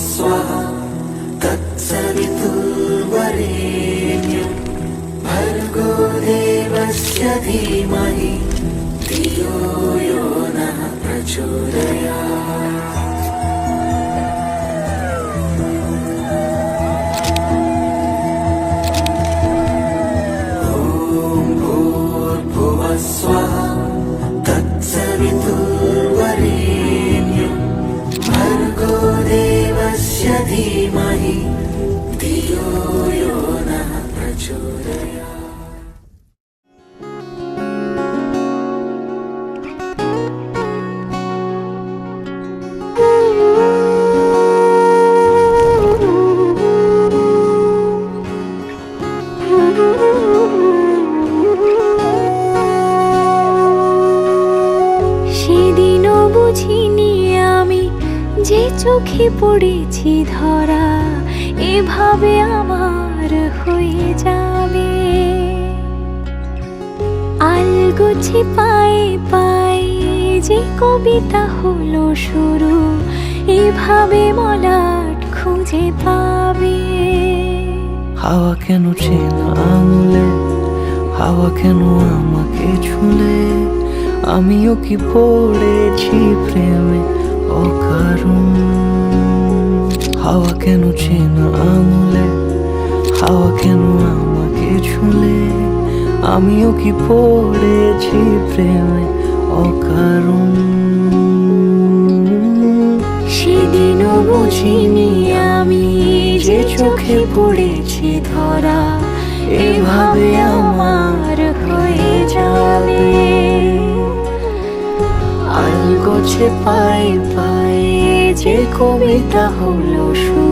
स्वाहा तत्सवितुर्वरेण्यं भर्गो देवस्य धीमहि বুঝিনি আমি যে চোখে পড়েছি ধরা। এভাবে আমার হয়ে যাবে। আলগোছে পায়ে পায়ে যে কবিতা হলো শুরু, এভাবে মলাট খুঁজে পাবে। হাওয়া কেন চেনা আঙুলে? হাওয়া কেন আমাকে ছুলে? আমিও কি পড়েছি প্রেমে অকারণ? হাওয়া কেন চেনা আঙুলে? কেন আমাকে ছুলে? আমিও কি পড়েছি প্রেমে অকারণ? সেদিনও বুঝিনি আমি যে চোখে পড়েছি ধরা এভাবে আমার হয়ে যাবে। আলগোছে পায়ে পায়ে যে কবিতা হলো শুরু